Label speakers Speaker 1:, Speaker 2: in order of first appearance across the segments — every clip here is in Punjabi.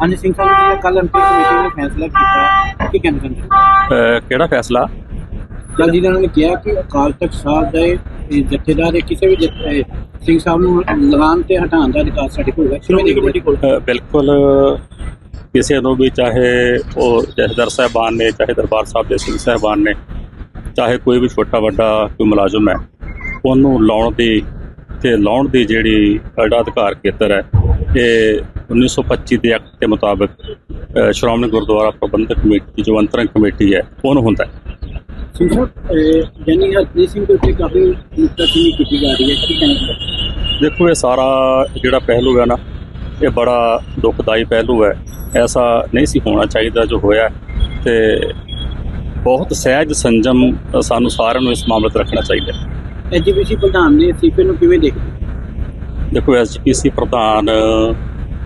Speaker 1: ਹਾਂਜੀ ਸਿੰਘ ਸਾਹਿਬ ਜੀ ਕੱਲ ਐਮਪੀ ਕਮੇਟੀ ਨੇ ਫੈਸਲਾ ਕੀਤਾ ਕੀ ਕਹਿੰਦੇ ਸਨ?
Speaker 2: ਕਿਹੜਾ ਫੈਸਲਾ?
Speaker 1: ਕੱਲ ਜੀ ਨੇ ਕਿਹਾ ਕਿ ਅਕਾਲ ਤਖਤ ਸਾਹਿਬ ਦੇ ਜਥੇਦਾਰ ਦੇ ਕਿਸੇ ਵੀ ਜਥੇ ਸਿੰਘ ਸਾਹਿਬ ਨੂੰ ਲਗਾਨ ਤੇ ਹਟਾਉਣ ਦਾ ਅਧਿਕਾਰ ਸਾਡੇ ਕੋਲ ਹੈ। ਸ਼੍ਰੋਮਣੀ ਕਮੇਟੀ ਕੋਲ।
Speaker 2: ਬਿਲਕੁਲ ਕਿਸੇ ਨੂੰ ਵੀ ਚਾਹੇ ਉਹ ਜਥੇਦਾਰ ਸਾਹਿਬਾਨ ਨੇ ਚਾਹੇ ਦਰਬਾਰ ਸਾਹਿਬ ਦੇ ਸਿੰਘ ਸਾਹਿਬਾਨ ਨੇ ਚਾਹੇ ਕੋਈ ਵੀ ਛੋਟਾ ਵੱਡਾ ਕੋਈ ਮੁਲਾਜ਼ਮ ਹੈ ਉਹਨੂੰ ਲਾਉਣ ਦੀ ਤੇ ਲਾਉਣ ਦੀ ਜਿਹੜੀ ਜਿਹੜਾ ਅਧਿਕਾਰ ਖੇਤਰ ਹੈ ਇਹ 1925 ਦੇ ਐਕਟ ਦੇ ਮੁਤਾਬਕ ਸ਼੍ਰੋਮਣੀ ਗੁਰਦੁਆਰਾ ਪ੍ਰਬੰਧਕ ਕਮੇਟੀ ਜੋ ਅੰਤਰੰਗ ਕਮੇਟੀ ਹੈ ਉਹਨੂੰ ਹੁੰਦਾ ਹੈ?
Speaker 1: ਸਿੰਘ ਸਾਹਿਬ ਅਹ, ਗਿਆਨੀ ਹਰਪ੍ਰੀਤ ਸਿੰਘ ਦੇ ਉੱਤੇ ਕਾਫੀ ਨੁਕਤਾਚੀਨੀ ਕੀਤੀ ਜਾ ਰਹੀ ਹੈ ਕੀ ਕਹਿੰਦੇ ਸਨ
Speaker 2: ਦੇਖੋ ਇਹ ਸਾਰਾ ਜਿਹੜਾ ਪਹਿਲੂ ਹੈ ਨਾ ਇਹ ਬੜਾ ਦੁਖਦਾਈ ਪਹਿਲੂ ਹੈ। ਐਸਾ ਨਹੀਂ ਸੀ ਹੋਣਾ ਚਾਹੀਦਾ ਜੋ ਹੋਇਆ ਤੇ ਬਹੁਤ ਸਹਿਜ ਸੰਜਮ ਸਾਨੂੰ ਸਾਰਿਆਂ ਨੂੰ ਇਸ ਮਾਮਲੇ ਤੇ ਰੱਖਣਾ ਚਾਹੀਦਾ ਹੈ।
Speaker 1: ਐਜੀਪੀਸੀ ਪ੍ਰਧਾਨ ਨੇ ਸੀਪੀ ਨੂੰ ਕਿਵੇਂ ਦੇਖਦੇ
Speaker 2: ਦੇਖੋ ਐਸਜੀਪੀਸੀ ਪ੍ਰਧਾਨ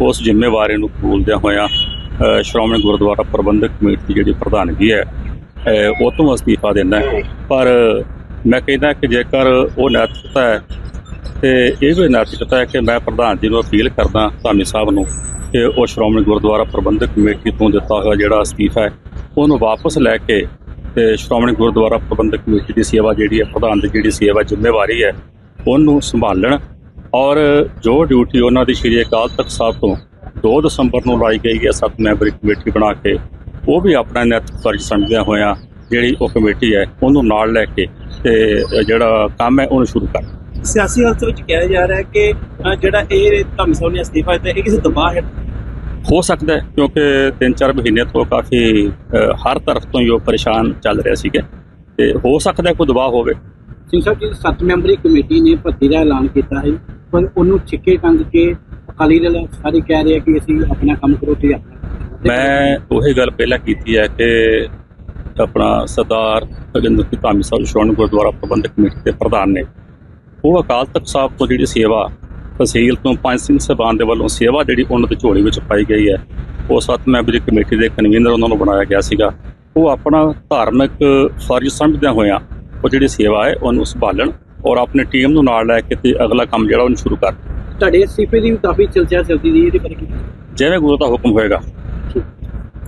Speaker 2: ਉਸ ਜ਼ਿੰਮੇਵਾਰੀ ਨੂੰ ਕਬੂਲਦਿਆਂ ਹੋਇਆਂ ਸ਼੍ਰੋਮਣੀ ਗੁਰਦੁਆਰਾ ਪ੍ਰਬੰਧਕ ਕਮੇਟੀ ਦੀ ਜਿਹੜੀ ਪ੍ਰਧਾਨਗੀ ਹੈ ਉਹ ਤੋਂ ਅਸਤੀਫਾ ਦਿੰਦਾ ਪਰ ਮੈਂ ਕਹਿੰਦਾ ਕਿ ਜੇਕਰ ਉਹ ਨੈਤਿਕਤਾ ਹੈ, ਤੇ ਇਹ ਵੀ ਨੈਤਿਕਤਾ ਹੈ ਕਿ ਮੈਂ ਪ੍ਰਧਾਨ ਜੀ ਨੂੰ ਅਪੀਲ ਕਰਦਾ, ਧਾਮੀ ਸਾਹਿਬ ਨੂੰ, ਕਿ ਉਹ ਸ਼੍ਰੋਮਣੀ ਗੁਰਦੁਆਰਾ ਪ੍ਰਬੰਧਕ ਕਮੇਟੀ ਤੋਂ ਦਿੱਤਾ ਹੋਇਆ ਜਿਹੜਾ ਅਸਤੀਫਾ ਹੈ, ਉਹਨੂੰ ਵਾਪਸ ਲੈ ਕੇ ਤੇ ਸ਼੍ਰੋਮਣੀ ਗੁਰਦੁਆਰਾ ਪ੍ਰਬੰਧਕ ਕਮੇਟੀ ਦੀ ਸੇਵਾ ਜਿਹੜੀ ਹੈ, ਪ੍ਰਧਾਨ ਦੀ ਜਿਹੜੀ ਸੇਵਾ ਜ਼ਿੰਮੇਵਾਰੀ ਹੈ, ਉਹਨੂੰ ਸੰਭਾਲਣ ਔਰ ਜੋ ਡਿਊਟੀ ਉਹਨਾਂ ਦੀ ਸ਼੍ਰੀ ਅਕਾਲ ਤਖਤ ਸਾਹਿਬ ਤੋਂ 2 ਦਸੰਬਰ ਨੂੰ ਲਾਈ ਗਈ ਹੈ ਸੱਤ ਮੈਂਬਰੀ ਕਮੇਟੀ ਬਣਾ ਕੇ ਉਹ ਵੀ ਆਪਣਾ ਨੈਤਿਕ ਫਰਜ਼ ਸਮਝਦਿਆਂ ਹੋਇਆਂ ਜਿਹੜੀ ਉਹ ਕਮੇਟੀ ਹੈ ਉਹਨੂੰ ਨਾਲ ਲੈ ਕੇ ਤੇ ਜਿਹੜਾ ਕੰਮ ਹੈ ਉਹਨੂੰ ਸ਼ੁਰੂ ਕਰ
Speaker 3: ਸਿਆਸੀ ਹਾਲਤ ਵਿੱਚ ਕਿਹਾ ਜਾ ਰਿਹਾ ਹੈ ਕਿ ਜਿਹੜਾ ਇਹ ਧਰਮ ਸਾਹਿਬ ਨੇ ਅਸਤੀਫਾ ਦਿੱਤਾ ਇਹ ਕਿਸੇ ਦਬਾਅ ਹੈ?
Speaker 2: ਹੋ ਸਕਦਾ ਹੈ ਕਿਉਂਕਿ 3-4 ਮਹੀਨੇ ਤੋਂ ਕਾਫੀ ਹਰ ਤਰਫ ਤੋਂ ਉਹ ਪਰੇਸ਼ਾਨ ਚੱਲ ਰਿਹਾ ਸੀਗਾ। ਤੇ ਹੋ ਸਕਦਾ ਹੈ ਕੋਈ ਦਬਾਅ ਹੋਵੇ।
Speaker 1: ਸਿੰਘ ਸਾਹਿਬ ਜੀ ਸੱਤ ਮੈਂਬਰੀ ਕਮੇਟੀ ਨੇ ਭਰਤੀ ਦਾ ਐਲਾਨ ਕੀਤਾ ਹੈ ਪਰ ਉਹਨੂੰ ਛਿੱਕੇ ਟੰਗ ਕੇ ਅਕਾਲੀ ਦਲ ਸਾਰੇ ਕਹਿ ਰਹੇ ਆ ਕਿ ਅਸੀਂ ਆਪਣਾ ਕੰਮ ਕਰੋ ਤੇ ਆਪਣਾ
Speaker 2: ਮੈਂ ਉਹੀ ਗੱਲ ਪਹਿਲਾਂ ਕੀਤੀ ਹੈ ਕਿ ਆਪਣਾ ਸਰਦਾਰ ਰਜਿੰਦਰ ਸਿੰਘ ਧਾਮੀ ਸਾਹਿਬ ਸ਼੍ਰੋਮਣੀ ਗੁਰਦੁਆਰਾ ਪ੍ਰਬੰਧਕ ਕਮੇਟੀ ਦੇ ਪ੍ਰਧਾਨ ਨੇ, ਉਹ ਅਕਾਲ ਤਖਤ ਸਾਹਿਬ ਤੋਂ ਜਿਹੜੀ ਸੇਵਾ ਤਹਿਸੀਲ ਤੋਂ ਪੰਜ ਸਿੰਘ ਸਾਹਿਬਾਨ ਦੇ ਵੱਲੋਂ ਸੇਵਾ ਜਿਹੜੀ ਉਹਨਾਂ ਦੀ ਝੋਲੀ ਵਿੱਚ ਪਾਈ ਗਈ ਹੈ, ਉਹ ਸੱਤ ਮੈਂਬਰੀ ਕਮੇਟੀ ਦੇ ਕਨਵੀਨਰ ਉਹਨਾਂ ਨੂੰ ਬਣਾਇਆ ਗਿਆ ਸੀਗਾ। ਉਹ ਆਪਣਾ ਧਾਰਮਿਕ ਫਰਜ਼ ਸਮਝਦਿਆਂ ਹੋਇਆਂ ਉਹ ਜਿਹੜੀ ਸੇਵਾ ਹੈ ਉਹਨੂੰ ਸੰਭਾਲਣ ਔਰ ਆਪਣੀ ਟੀਮ ਨੂੰ ਨਾਲ ਲੈ ਕੇ ਤੇ ਅਗਲਾ ਕੰਮ ਜਿਹੜਾ ਉਹਨੂੰ ਸ਼ੁਰੂ ਕਰ
Speaker 1: ਤੁਹਾਡੇ ਅਸਤੀਫੇ ਦੀ ਵੀ ਕਾਫੀ ਚਰਚਾ ਚੱਲਦੀ ਰਹੀ ਇਹਦੇ ਬਾਰੇ ਕੀ?
Speaker 2: ਜਿਵੇਂ ਗੁਰੂ ਦਾ ਹੁਕਮ ਹੋਏਗਾ।